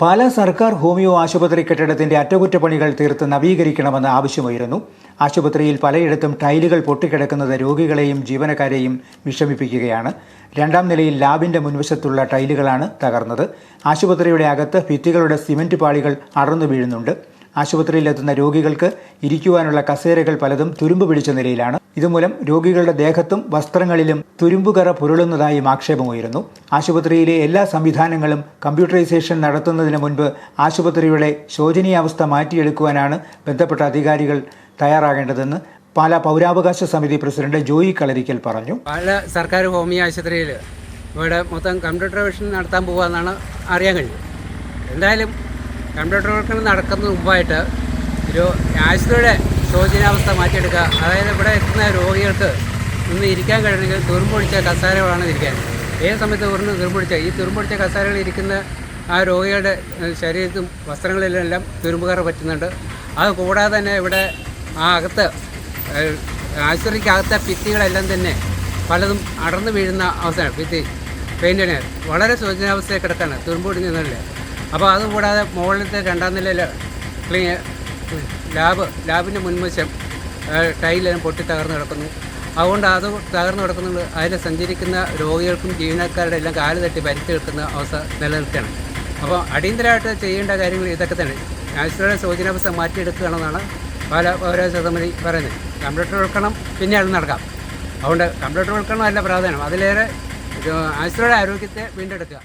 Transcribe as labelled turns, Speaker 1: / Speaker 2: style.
Speaker 1: പാല സർക്കാർ ഹോമിയോ ആശുപത്രി കെട്ടിടത്തിന്റെ അറ്റകുറ്റപ്പണികൾ തീർത്ത് നവീകരിക്കണമെന്ന ആവശ്യമായിരുന്നു. ആശുപത്രിയിൽ പലയിടത്തും ടൈലുകൾ പൊട്ടിക്കിടക്കുന്നത് രോഗികളെയും ജീവനക്കാരെയും വിഷമിപ്പിക്കുകയാണ്. രണ്ടാം നിലയിൽ ലാബിന്റെ മുൻവശത്തുള്ള ടൈലുകളാണ് തകർന്നത്. ആശുപത്രിയുടെ അകത്ത് ഭിത്തികളുടെ സിമന്റ് പാളികൾ അടർന്നു വീഴുന്നുണ്ട്. ആശുപത്രിയിലെത്തുന്ന രോഗികൾക്ക് ഇരിക്കുവാനുള്ള കസേരകൾ പലതും തുരുമ്പ് പിടിച്ച നിലയിലാണ്. ഇതുമൂലം രോഗികളുടെ ദേഹത്തും വസ്ത്രങ്ങളിലും തുരുമ്പുകറ പുരളുന്നതായും ആക്ഷേപമുയരുന്നു. ആശുപത്രിയിലെ എല്ലാ സംവിധാനങ്ങളും കമ്പ്യൂട്ടറൈസേഷൻ നടത്തുന്നതിന് മുൻപ് ആശുപത്രിയുടെ ശോചനീയാവസ്ഥ മാറ്റിയെടുക്കുവാനാണ് ബന്ധപ്പെട്ട അധികാരികൾ തയ്യാറാകേണ്ടതെന്ന് പാലാ പൗരാവകാശ സമിതി പ്രസിഡന്റ് ജോയി കളരിക്കൽ പറഞ്ഞു.
Speaker 2: പല സർക്കാർ ഹോമിയോ ആശുപത്രിയിൽ ഇവിടെ മൊത്തം കമ്പ്യൂട്ടറൈസേഷൻ നടത്താൻ പോകുകയെന്നാണ് അറിയാൻ കഴിഞ്ഞത് എന്തായാലും കമ്പ്യൂട്ടറൈസേഷൻ നടക്കുന്നതിന് മുമ്പായിട്ട് ഒരു ആശുപത്രിയുടെ ശോചനാവസ്ഥ മാറ്റിയെടുക്കുക. അതായത് ഇവിടെ എത്തുന്ന രോഗികൾക്ക് ഇന്ന് ഇരിക്കാൻ കഴിയണമെങ്കിൽ തുരുമ്പൊടിച്ച കസാരകളാണ് ഇരിക്കാൻ. ഏത് സമയത്ത് ഉരുന്ന് തുരുമ്പൊടിച്ച? ഈ തുരുമ്പൊടിച്ച കസാരകൾ ഇരിക്കുന്ന ആ രോഗികളുടെ ശരീരത്തും വസ്ത്രങ്ങളിലെല്ലാം തുരുമ്പുകാർ പറ്റുന്നുണ്ട്. അത് കൂടാതെ തന്നെ ഇവിടെ ആ അകത്ത് ആശുപത്രിക്കകത്തെ ഭിത്തികളെല്ലാം തന്നെ പലതും അടർന്നു വീഴുന്ന അവസ്ഥയാണ്. ഭിത്തി പെയിന്റിന് വളരെ ശോചനാവസ്ഥയിൽ കിടക്കാണ്. നിലയിൽ അപ്പോൾ അതുകൂടാതെ മുകളിലത്തെ രണ്ടാം നിലയിൽ ക്ലീ ലാബ് ലാബിന്റെ മുൻവശം ടൈലെല്ലാം പൊട്ടി തകർന്നു കിടക്കുന്നു. അതുകൊണ്ട് അത് തകർന്നു കിടക്കുന്നത് അതിൽ സഞ്ചരിക്കുന്ന രോഗികൾക്കും ജീവനക്കാരുടെ എല്ലാം കാൽ തട്ടി പരിക്ക് നിൽക്കുന്ന അവസ്ഥ നിലനിൽക്കുകയാണ്. അപ്പോൾ അടിയന്തരമായിട്ട് ചെയ്യേണ്ട കാര്യങ്ങൾ ഇതൊക്കെ തന്നെ. ആശുപത്രിയുടെ സൂചനാവസ്ഥ മാറ്റിയെടുക്കുകയാണെന്നാണ് പല ഓരോ സമിതി പറയുന്നത്. കമ്പ്യൂട്ടർ ഉൾക്കണം പിന്നെ അത് നടക്കാം. അതുകൊണ്ട് കമ്പ്യൂട്ടർ ഉൾക്കണം അല്ല പ്രാധാന്യം. അതിലേറെ ആശുപത്രിയുടെ ആരോഗ്യത്തെ വീണ്ടെടുക്കുക.